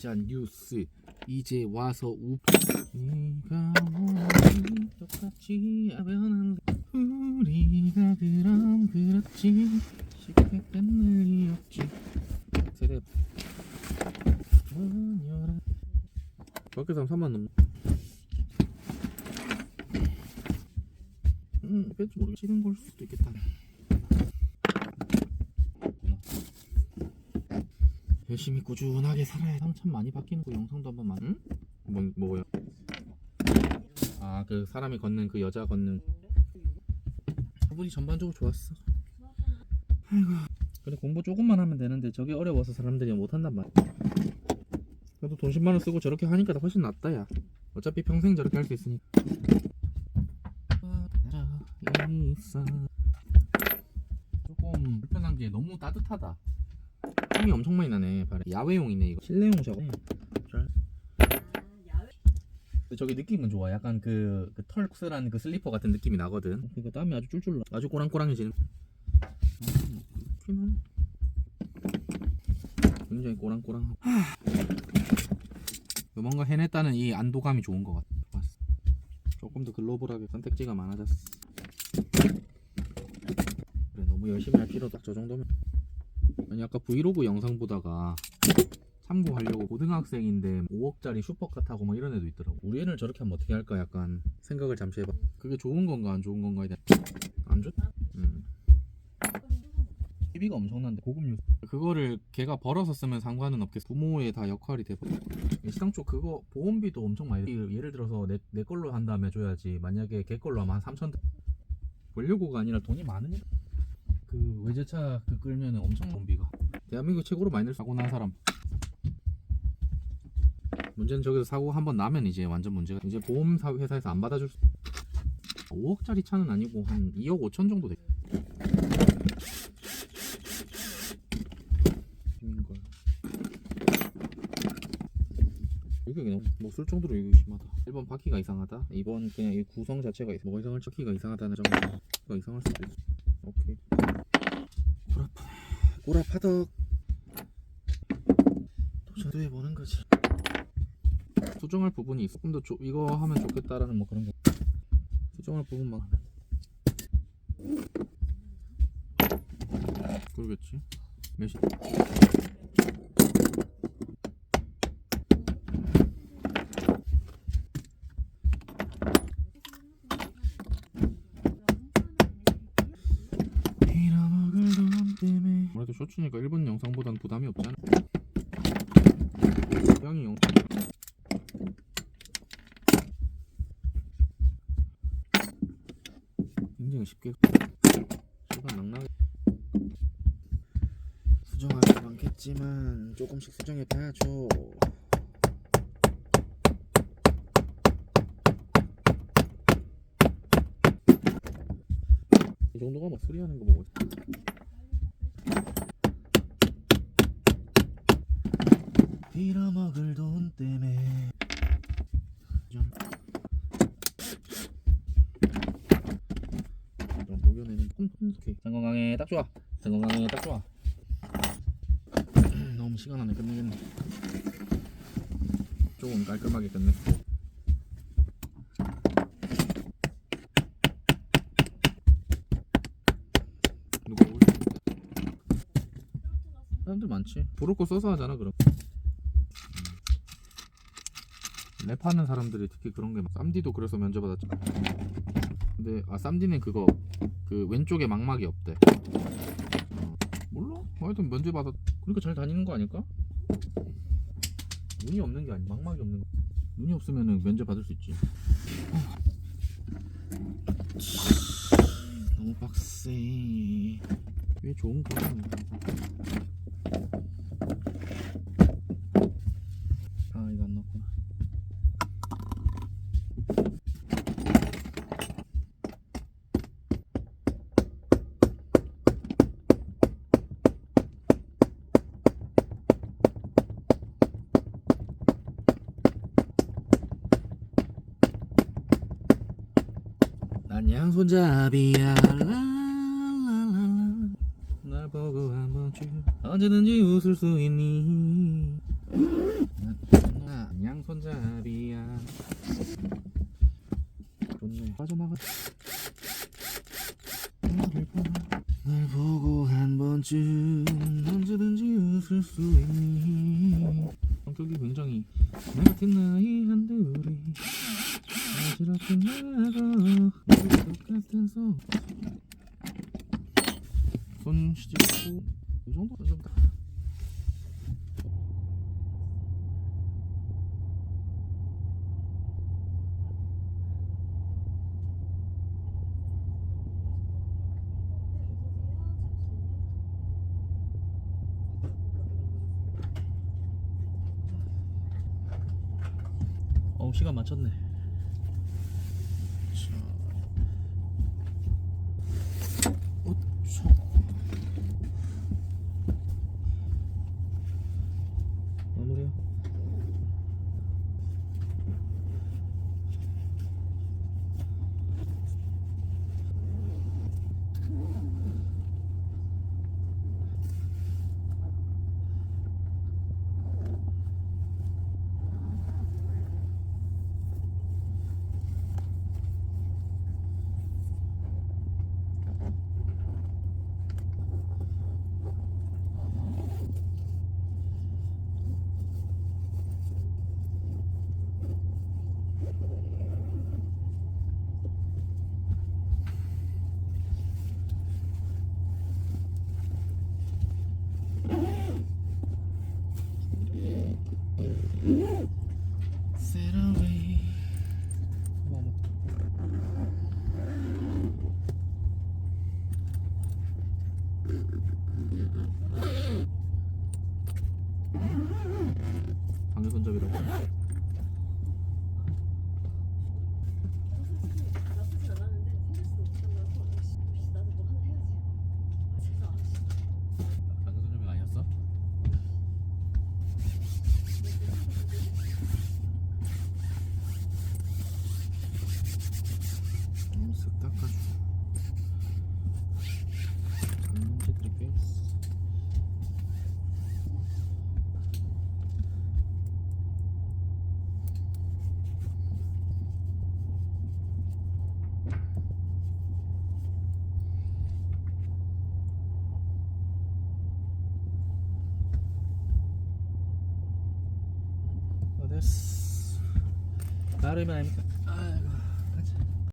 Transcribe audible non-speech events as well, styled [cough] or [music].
짠 뉴스. 이제 와서 우 네가 오니 똑같이 하면 우리가 그럼 그렇지. 쉽게 끝낼 리 없지. 세대 번여라 밖에서 3만 넘 음, 뺄지 모르겠 치는 걸 수도 있겠다 열심히 꾸준하게 살아야 참 많이 바뀌는 그 영상도 한번 만 응? 뭐, 뭐요? 아 그 사람이 걷는 그 여자 걷는. 부분이 전반적으로 좋았어. 아이고. 그래 공부 조금만 하면 되는데 저게 어려워서 사람들이 못 한단 말이야. 그래도 돈 10만 원 쓰고 저렇게 하니까 더 훨씬 낫다 야. 어차피 평생 저렇게 할 수 있으니까. 있어. 조금 불편한 게 너무 따뜻하다 땀이 엄청 많이 나네 발에. 야외용이네 이거. 실내용 잘. 근데 저기 느낌은 좋아. 약간 그, 그 털스란 그 슬리퍼 같은 느낌이 나거든. 그러니까 땀이 아주 쫄쫄 나. 아주 꼬랑꼬랑해지는 음, 굉장히 꼬랑꼬랑하고 하. 뭔가 해냈다는 이 안도감이 좋은 것 같아. 좋았어. 조금 더 글로벌하게 선택지가 많아졌어. 그래 너무 열심히 할 필요도 저 정도면 아니 아까 브이로그 영상 보다가 참고하려고 고등학생인데 5억짜리 슈퍼카 타고 막 이런 애도 있더라고. 우리 애를 저렇게 하면 어떻게 할까 약간 생각을 잠시 해봐. 그게 좋은 건가 안 좋은 건가에 대한 안 좋? 음. TV가 엄청난데 고급 뉴스. 그거를 걔가 벌어서 쓰면 상관은 없겠어. 부모의 다 역할이 돼버려. 시당초 그거 보험비도 엄청 많이 들- 예를 들어서 내, 내 걸로 한 다음에 줘야지. 만약에 걔 걸로 하면 한 3천 원료고가 아니라 돈이 많으니까. 그 외제차 그 끌면 엄청 돈비가. 대한민국 최고로 많이 낼 사고 난 사람. 문제는 저기서 사고 한번 나면 이제 완전 문제가 이제 보험 사- 회사에서 안 받아줄 수 5억짜리 차는 아니고 한 2억 5천 정도 돼. 걸. 이게 너무 못쓸 정도로 이거 심하다. 1번 바퀴가 이상하다. 2번 그냥 이 구성 자체가 있- 뭐가 이상할 바퀴가 이상하다는 점가 이상할 수도 있어. 오케이 꼬라파덕. 또 저도 해 보는 거지. 수정할 부분이 있어 조금 더 조, 이거 하면 좋겠다라는 뭐 그런 거. 수정할 부분만 그러겠지? 몇시 빌어먹을 돈 때문에 아무래도 쇼츠니까 일본 영상보단 부담이 없잖아. 고양이 영상. 굉장히 쉽게 시간 낭낭 수정할 게 많겠지만 조금씩 수정해 봐야죠. 이 정도가 뭐 수리하는 거 보고 빌어먹을 돈 때문에. 좀. 좀 녹여내는 홈홈스케 건강에 딱 좋아. 건강에 딱 좋아. [clears throat] 너무 시간 안에 끝내겠네. 조금 깔끔하게 끝냈고 사람들 많지. 브로커 써서 하잖아 그럼. 음. 랩하는 사람들이 특히 그런 게 쌈디도 그래서 면접 받았잖아 근데 아 쌈디는 그거 그 왼쪽에 망막이 없대. 어, 몰라. 하여튼 면접 받았 그러니까 잘 다니는 거 아닐까? 눈이 없는 게 아니 망막이 없는 거. 눈이 없으면은 면접 받을 수 있지. 너무 빡세. 왜 좋은 거야 아 이거 안 넣었구나 랄랄랄라 날 보고 한번 쭉 언제든지 웃을 수 있니 아, 양손잡이야 좋네 빠져나가 아. 날 보고 한 번쯤 언제든지 웃을 수 있니 성격이 굉장히 나 같은 나이 어지럽게 나가 똑같은 손손 시집고 이 정도 이 정도. 어 시간 맞췄네 자, 오초. 마무리야. Sail away. 손잡이라고? 나쁘진 않았는데 생각지도 못한 거라서 역시 나도 뭐 하나 해야지. 아 진짜 아 방금 손잡이가 아니었어? 음, 쓱 닦아주고 잡는지들이 꽤 있어 어, 됐어 나름이 아닙니까?